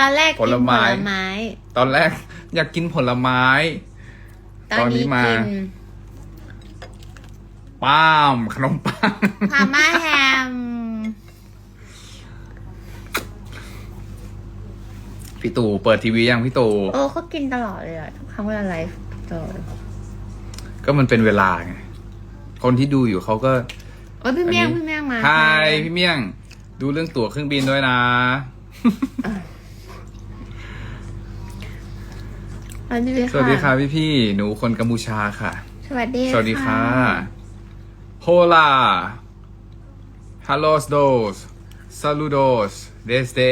ตอนแรกกินผผลลไม้ ไม้ ตอนแรก อยากกินผลไม้ ตอนนี้ตอนนี้มา กินป้ามขนมปัง พาม่าแฮม พี่ตู่เปิดทีวียังพี่ตู่โอ้เขากินตลอดเลยอะทุกครั้งเวลาไลฟ์ตลอดเลยก็มันเป็นเวลาไงคนที่ดูอยู่เขาก็ โอ้ยพี่เมี่ยงอันนี้ พี่เมี่ยงมาฮายพี่เมี่ยง ดูเรื่องตั๋วเครื่องบินด้วยนะ วัสดีค่ะ สวัสดีค่ะพี่พี่ๆหนูคนกัมพูชาค่ะ สวัสดี สวัสดีค่ะ Hola Hellos dos Saludos desde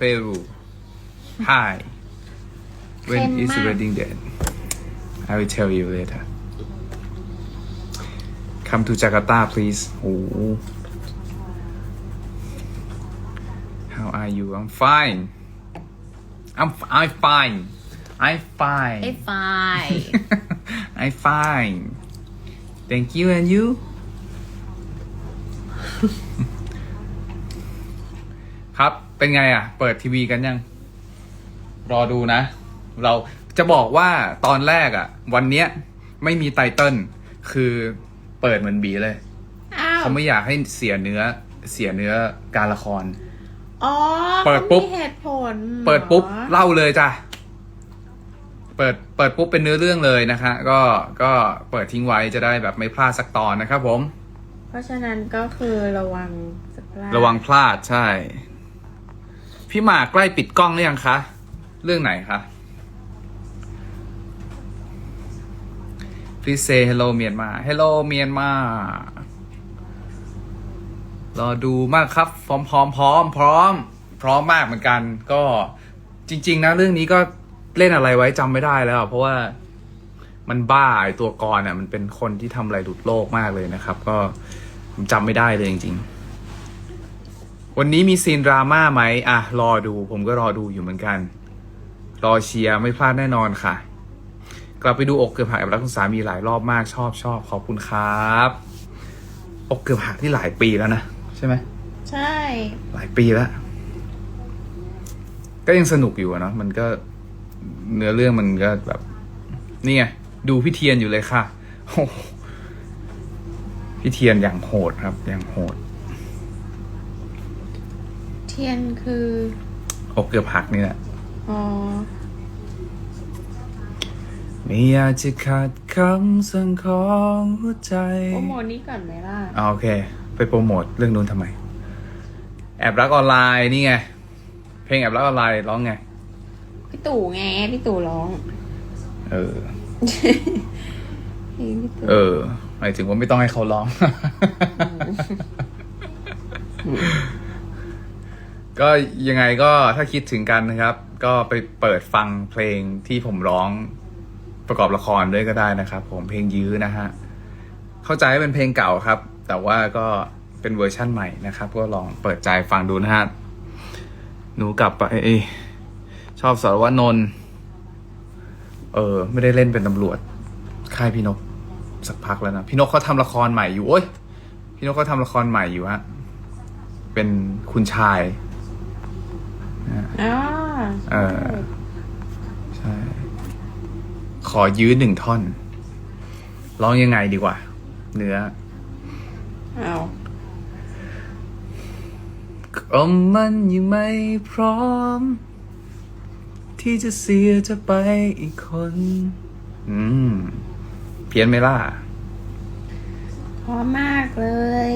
Peru Hi When is the wedding date I will tell you later Come to Jakarta please โอ้โห How are you I'm fine I'm I'm fine I'm fine ไอ้ไฟ I'm fine. Thank you and you. ครับ เป็นไงอะ เปิดทีวีกันยัง รอดูนะ เราจะบอกว่าตอนแรกอะ วันเนี้ยไม่มีไตเติ้ลคือเปิดเหมือนบีเลย อ้าวเขาไม่อยากให้เสียเนื้อเสียเนื้อการละคร อ๋อเปิดปุ๊บ ขามีเหตุผลเปิดปุ๊บหรอเล่าเลยจ้ะเปิดเปิดปุ๊บเป็นเนื้อเรื่องเลยนะคะ ก็ก็เปิดทิ้งไว้จะได้แบบไม่พลาดสักตอนนะครับผม เพราะฉะนั้นก็คือระวังสักลาระวังพลาดใช่ พี่หมากใกล้ปิดกล้องหรือยังคะ เรื่องไหนคะ Please say hello เมียนมา Hello เมียนมารอดูมากครับพร้อมพร้อมพร้อมพร้อมพร้อมมากเหมือนกัน ก็จริง ๆ นะเรื่องนี้ก็ เล่นอะไรไว้จำไม่ได้แล้วอะเพราะว่ามันบ้าไอตัวกรอะ มันเป็นคนที่ทำอะไรหลุดโลกมากเลยนะครับ ก็ผมจำไม่ได้เลยจริง ๆ วันนี้มีซีนดราม่าไหมอะ รอดูผมก็รอดูอยู่เหมือนกัน รอเชียร์ไม่พลาดแน่นอนค่ะ กลับไปดูอกเกือบหักแอบรักคุณสามีหลายรอบมากชอบชอบขอบคุณครับ อกเกือบหักที่หลายปีแล้วนะใช่ไหมใช่ หลายปีแล้ว ก็ยังสนุกอยู่อะเนาะมันก็ เนื้อเรื่องมันก็แบบ นี่ไงดูพี่เทียนอยู่เลยค่ะโอ้โหพี่เทียนอย่างโหดครับ อย่างโหด เทียนคือ อกเกือบหักนี่แหละอ๋อไม่อยากจะขาดคำสั่งของหัวใจโปรโมทนี้ก่อนไหมล่ะอ่าโอเค ไปโปรโมทเรื่องนู้นทำไม แอบรักออนไลน์นี่ไง เพลงแอบรักออนไลน์ร้องไง พี่ตู่ไง พี่ตู่ร้อง เออ เพลงพี่ตู่เออหมายถึงว่าไม่ต้องให้เขาร้อง ก็ยังไงก็ถ้าคิดถึงกันนะครับ ก็ไปเปิดฟังเพลงที่ผมร้องประกอบละครด้วยก็ได้นะครับ ผมเพลงยื้อนะฮะ เข้าใจว่าเป็นเพลงเก่าครับ แต่ว่าก็เป็นเวอร์ชั่นใหม่นะครับ ก็ลองเปิดใจฟังดูนะฮะ หนูกลับไปเอ้ย ชอบสารวัตรนนท์เออ ไม่ได้เล่นเป็นตำรวจ ค่ายพี่นก สักพักแล้วนะ พี่นกเขาทำละครใหม่อยู่โอ้ย พี่นกเขาทำละครใหม่อยู่ฮะ เป็นคุณชายอ๋อเออใช่ ขอยื้อหนึ่งท่อน ร้องยังไงดีกว่า เนื้อเอาก็มันยังไม่พร้อม ที่จะเสียจะไปอีกคน อืม เพี้ยนไหมล่ะพร้อมมากเลย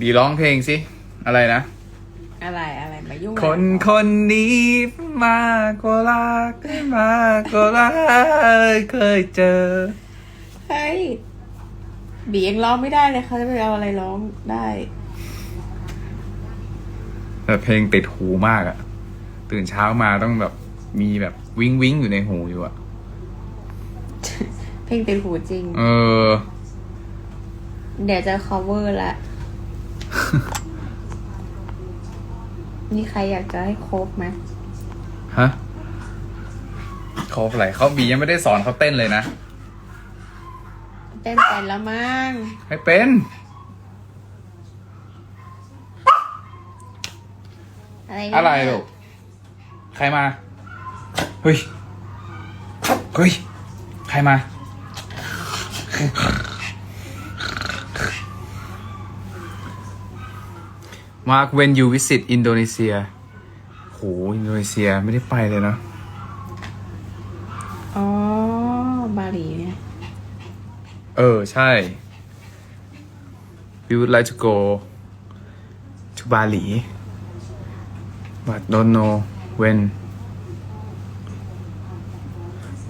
ดีร้องเพลงสิ อะไรนะ อะไรอะไรมายุ่งคนคนนี้มากกว่ารักมากกว่ารักเคยเจอ เฮ้ยบียังร้องไม่ได้เลยเขาจะไปเอาอะไรร้องได้ แต่เพลงติดหูมากอะ ตื่นเช้ามาต้องแบบมีแบบวิ้งวิ้งอยู่ในหูอยู่อะเพลงติดหูจริง เออ เดี๋ยวจะ cover ละมีใครอยากจะให้โคฟไหมฮะเขาอะไรเขาบียังไม่ได้สอนเขาเต้นเลยนะ เต้นไปแล้วมั้งให้เป็น อะไรเนี่ย อะไรลูกใค รมา เฮ้ย เฮ้ย ใครมา Mark when you visit Indonesia โห อินโดนีเซียไม่ได้ไปเลยนะอ๋อ บาหลีเนี่ย เออ ใช่ we would like to go to Bali but don't know เว้น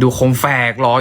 ดูคมแฝกรอ